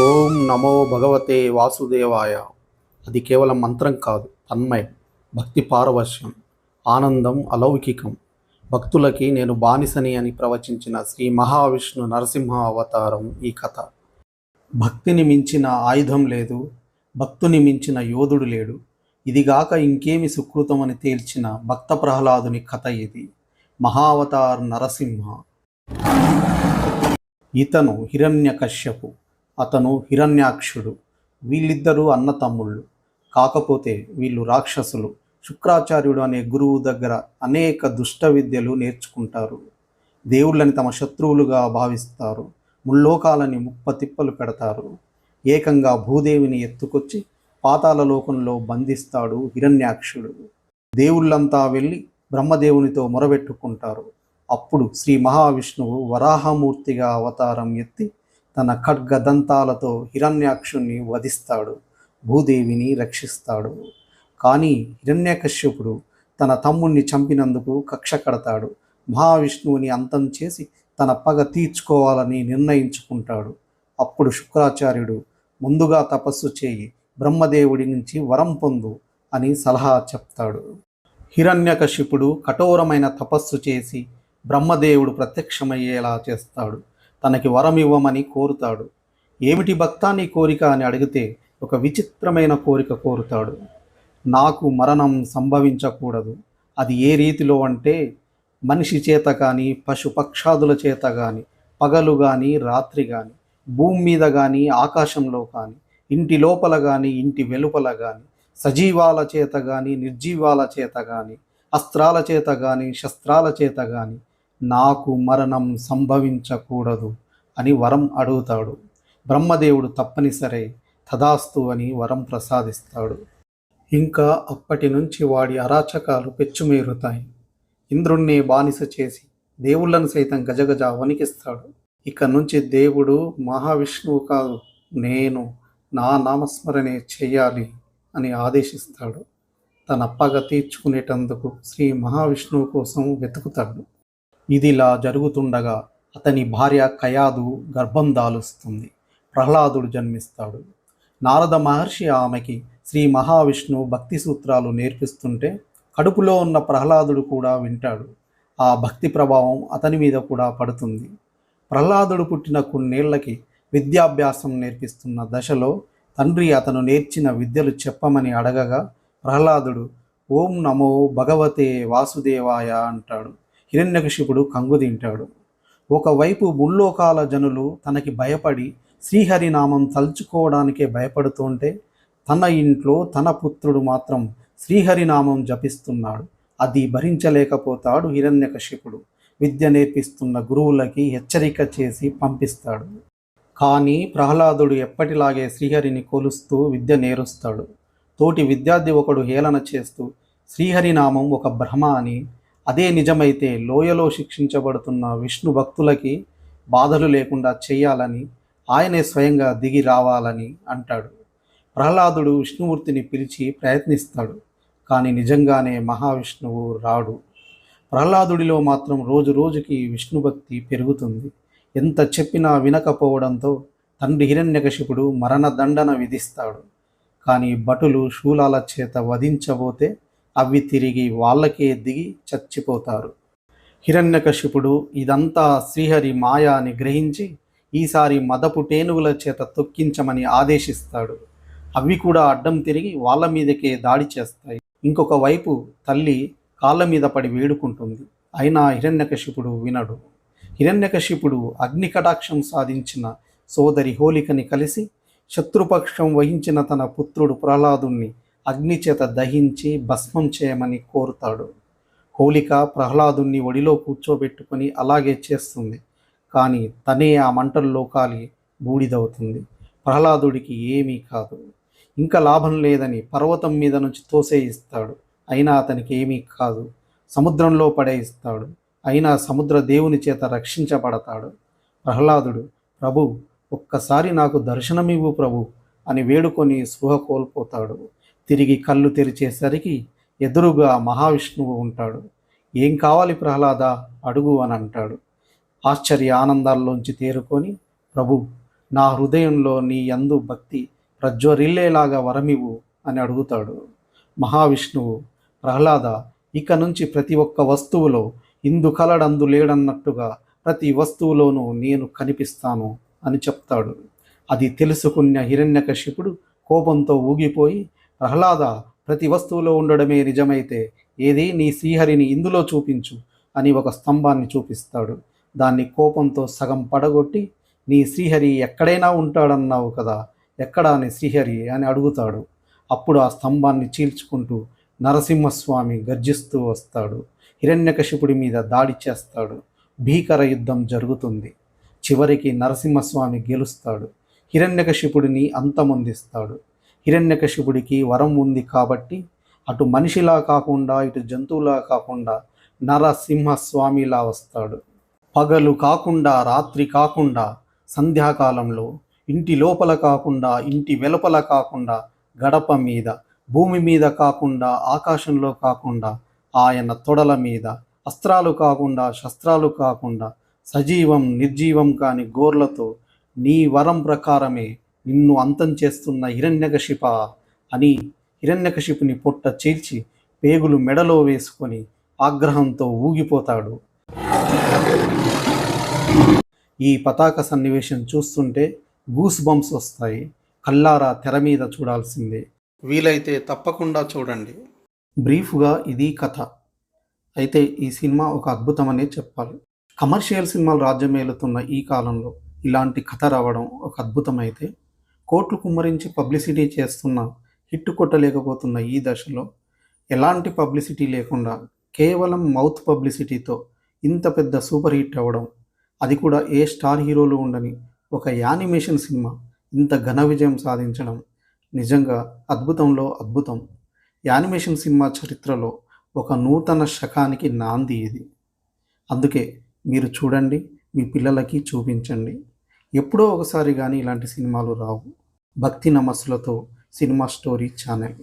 ఓం నమో భగవతే వాసుదేవాయ. అది కేవలం మంత్రం కాదు తన్మయం భక్తి పారవశ్యం ఆనందం అలౌకికం. భక్తులకి నేను బానిసని అని ప్రవచించిన శ్రీ మహావిష్ణు నరసింహ అవతారం ఈ కథ. భక్తిని మించిన ఆయుధం లేదు భక్తుని మించిన యోధుడు లేడు. ఇదిగాక ఇంకేమి సుకృతమని తేల్చిన భక్త ప్రహ్లాదుని కథ ఇది. మహావతార్ నరసింహ. ఇతను హిరణ్యకశ్యపు. అతను హిరణ్యాక్షుడు. వీళ్ళిద్దరూ అన్నతమ్ముళ్ళు. కాకపోతే వీళ్ళు రాక్షసులు. శుక్రాచార్యుడు అనే గురువు దగ్గర అనేక దుష్ట విద్యలు నేర్చుకుంటారు. దేవుళ్ళని తమ శత్రువులుగా భావిస్తారు. ముల్లోకాలని ముప్ప తిప్పలు పెడతారు. ఏకంగా భూదేవిని ఎత్తుకొచ్చి పాతాల లోకంలో బంధిస్తాడు హిరణ్యాక్షుడు. దేవుళ్ళంతా వెళ్ళి బ్రహ్మదేవునితో మొరబెట్టుకుంటారు. అప్పుడు శ్రీ మహావిష్ణువు వరాహమూర్తిగా అవతారం ఎత్తి తన ఖడ్గదంతాలతో హిరణ్యాక్షుణ్ణి వధిస్తాడు భూదేవిని రక్షిస్తాడు. కానీ హిరణ్యకశ్యపుడు తన తమ్ముణ్ణి చంపినందుకు కక్ష కడతాడు. మహావిష్ణువుని అంతం చేసి తన పగ తీర్చుకోవాలని నిర్ణయించుకుంటాడు. అప్పుడు శుక్రాచార్యుడు ముందుగా తపస్సు చేయి బ్రహ్మదేవుడి నుంచి వరం పొందు అని సలహా చెప్తాడు. హిరణ్యకశిపుడు కఠోరమైన తపస్సు చేసి బ్రహ్మదేవుడు ప్రత్యక్షమయ్యేలా చేస్తాడు. తనకి వరం ఇవ్వమని కోరుతాడు. ఏమిటి భక్త నీ కోరిక అని అడిగితే ఒక విచిత్రమైన కోరిక కోరుతాడు. నాకు మరణం సంభవించకూడదు. అది ఏ రీతిలో అంటే మనిషి చేత కానీ పశుపక్షాదుల చేత కానీ పగలు కానీ రాత్రి కానీ భూమి మీద కానీ ఆకాశంలో కానీ ఇంటి లోపల కానీ ఇంటి వెలుపల కానీ సజీవాల చేత కానీ నిర్జీవాల చేత కానీ అస్త్రాల చేత కానీ శస్త్రాల చేత కానీ నాకు మరణం సంభవించకూడదు అని వరం అడుగుతాడు. బ్రహ్మదేవుడు తప్పనిసరే తదాస్తు అని వరం ప్రసాదిస్తాడు. ఇంకా అప్పటి నుంచి వాడి అరాచకాలు పెచ్చుమేరుతాయి. ఇంద్రుణ్ణి బానిస చేసి దేవుళ్ళను సైతం గజగజ వణికిస్తాడు. ఇక నుంచి దేవుడు మహావిష్ణువు కాదు నేను నా నామస్మరణే చేయాలి అని ఆదేశిస్తాడు. తన అప్పగా తీర్చుకునేటందుకు శ్రీ మహావిష్ణువు కోసం వెతుకుతాడు. ఇదిలా జరుగుతుండగా అతని భార్య కయాదు గర్భం దాలుస్తుంది ప్రహ్లాదుడు జన్మిస్తాడు. నారద మహర్షి ఆమెకి శ్రీ మహావిష్ణువు భక్తి సూత్రాలు నేర్పిస్తుంటే కడుపులో ఉన్న ప్రహ్లాదుడు కూడా వింటాడు. ఆ భక్తి ప్రభావం అతని మీద కూడా పడుతుంది. ప్రహ్లాదుడు పుట్టిన కొన్నేళ్ళకి విద్యాభ్యాసం నేర్పిస్తున్న దశలో తండ్రి అతను నేర్చిన విద్యలు చెప్పమని అడగగా ప్రహ్లాదుడు ఓం నమో భగవతే వాసుదేవాయ అంటాడు. హిరణ్యకశిపుడు కంగు తింటాడు. ఒకవైపు ముల్లోకాల జనులు తనకి భయపడి శ్రీహరినామం తలుచుకోవడానికే భయపడుతుంటే తన ఇంట్లో తన పుత్రుడు మాత్రం శ్రీహరినామం జపిస్తున్నాడు. అది భరించలేకపోతాడు హిరణ్యకశిపుడు. విద్య నేర్పిస్తున్న గురువులకి హెచ్చరిక చేసి పంపిస్తాడు. కానీ ప్రహ్లాదుడు ఎప్పటిలాగే శ్రీహరిని కొలుస్తూ విద్య నేరుస్తాడు. తోటి విద్యార్థి ఒకడు హేళన చేస్తూ శ్రీహరినామం ఒక భ్రమ అని అదే నిజమైతే లోయలో శిక్షించబడుతున్న విష్ణు భక్తులకి బాధలు లేకుండా చేయాలని ఆయనే స్వయంగా దిగి రావాలని అంటాడు. ప్రహ్లాదుడు విష్ణుమూర్తిని పిలిచి ప్రయత్నిస్తాడు కానీ నిజంగానే మహావిష్ణువు రాడు. ప్రహ్లాదుడిలో మాత్రం రోజు రోజుకి విష్ణు భక్తి పెరుగుతుంది. ఎంత చెప్పినా వినకపోవడంతో తండ్రి హిరణ్యకశిపుడు మరణదండన విధిస్తాడు. కానీ భటులు శూలాల చేత వధించబోతే అవి తిరిగి వాళ్ళకే దిగి చచ్చిపోతారు. హిరణ్యకశిపుడు ఇదంతా శ్రీహరి మాయ అని గ్రహించి ఈసారి మదపు టేనుగుల చేత తొక్కించమని ఆదేశిస్తాడు. అవి కూడా అడ్డం తిరిగి వాళ్ళ మీదకే దాడి చేస్తాయి. ఇంకొక వైపు తల్లి కాళ్ళ మీద పడి వేడుకుంటుంది. అయినా హిరణ్యకశిపుడు వినడు. హిరణ్యకశిపుడు అగ్ని కటాక్షం సాధించిన సోదరి హోలికని కలిసి శత్రుపక్షం వహించిన తన పుత్రుడు ప్రహ్లాదుణ్ణి అగ్ని చేత దహించి భస్మం చేయమని కోరుతాడు. హోలిక ప్రహ్లాదుణ్ణి ఒడిలో కూర్చోబెట్టుకొని అలాగే చేస్తుంది. కానీ తనే ఆ మంటల్లో కాలి బూడిదవుతుంది. ప్రహ్లాదుడికి ఏమీ కాదు. ఇంకా లాభం లేదని పర్వతం మీద నుంచి తోసేయిస్తాడు అయినా అతనికి ఏమీ కాదు. సముద్రంలో పడేయిస్తాడు అయినా సముద్ర దేవుని చేత రక్షించబడతాడు. ప్రహ్లాదుడు ప్రభు ఒక్కసారి నాకు దర్శనమివ్వు ప్రభు అని వేడుకొని స్పృహ కోల్పోతాడు. తిరిగి కళ్ళు తెరిచేసరికి ఎదురుగా మహావిష్ణువు ఉంటాడు. ఏం కావాలి ప్రహ్లాద? అడుగు అని అంటాడు. ఆశ్చర్య ఆనందాల్లోంచి తేరుకొని ప్రభు నా హృదయంలో నీ యందు భక్తి ప్రజ్వరిల్లేలాగా వరమివు అని అడుగుతాడు. మహావిష్ణువు ప్రహ్లాద ఇక నుంచి ప్రతి ఒక్క వస్తువులో ఇందు కలడందు లేడన్నట్టుగా ప్రతి వస్తువులోనూ నేను కనిపిస్తాను అని చెప్తాడు. అది తెలుసుకున్న హిరణ్యకశిపుడు కోపంతో ఊగిపోయి ప్రహ్లాద ప్రతి వస్తువులో ఉండడమే నిజమైతే ఏది నీ శ్రీహరిని ఇందులో చూపించు అని ఒక స్తంభాన్ని చూపిస్తాడు. దాన్ని కోపంతో సగం పడగొట్టి నీ శ్రీహరి ఎక్కడైనా ఉంటాడన్నావు కదా ఎక్కడా నీ శ్రీహరి అని అడుగుతాడు. అప్పుడు ఆ స్తంభాన్ని చీల్చుకుంటూ నరసింహస్వామి గర్జిస్తూ వస్తాడు. హిరణ్యకశిపుడి మీద దాడి చేస్తాడు. భీకర యుద్ధం జరుగుతుంది. చివరికి నరసింహస్వామి గెలుస్తాడు. హిరణ్యకశిపుడిని అంతమొందిస్తాడు. హిరణ్యకశిపుడికి వరం ఉంది కాబట్టి అటు మనిషిలా కాకుండా ఇటు జంతువులా కాకుండా నరసింహస్వామిలా వస్తాడు. పగలు కాకుండా రాత్రి కాకుండా సంధ్యాకాలంలో ఇంటి లోపల కాకుండా ఇంటి వెలుపల కాకుండా గడప మీద భూమి మీద కాకుండా ఆకాశంలో కాకుండా ఆయన తొడల మీద అస్త్రాలు కాకుండా శస్త్రాలు కాకుండా సజీవం నిర్జీవం కాని గోర్లతో నీ వరం ప్రకారమే నిన్ను అంతం చేస్తున్న హిరణ్యకశిప అని హిరణ్యకశిపుని పొట్ట చీల్చి పేగులు మెడలో వేసుకొని ఆగ్రహంతో ఊగిపోతాడు. ఈ పతాక సన్నివేశం చూస్తుంటే గూస్ బంప్స్ వస్తాయి. కల్లారా తెర మీద చూడాల్సిందే. వీలైతే తప్పకుండా చూడండి. బ్రీఫ్గా ఇది కథ. అయితే ఈ సినిమా ఒక అద్భుతమనే చెప్పాలి. కమర్షియల్ సినిమాలు రాజ్యమేలుతున్న ఈ కాలంలో ఇలాంటి కథ రావడం ఒక అద్భుతమైతే కోట్లు కుమ్మరించి పబ్లిసిటీ చేస్తున్న హిట్ కొట్టలేకపోతున్న ఈ దశలో ఎలాంటి పబ్లిసిటీ లేకుండా కేవలం మౌత్ పబ్లిసిటీతో ఇంత పెద్ద సూపర్ హిట్ అవ్వడం అది కూడా ఏ స్టార్ హీరోలు ఉండని ఒక యానిమేషన్ సినిమా ఇంత ఘన విజయం సాధించడం నిజంగా అద్భుతంలో అద్భుతం. యానిమేషన్ సినిమా చరిత్రలో ఒక నూతన శకానికి నాంది ఇది. అందుకే మీరు చూడండి మీ పిల్లలకి చూపించండి. ఎప్పుడో ఒకసారి కానీ ఇలాంటి సినిమాలు రావు. భక్తి నమస్సులతో సినిమా స్టోరీ ఛానల్.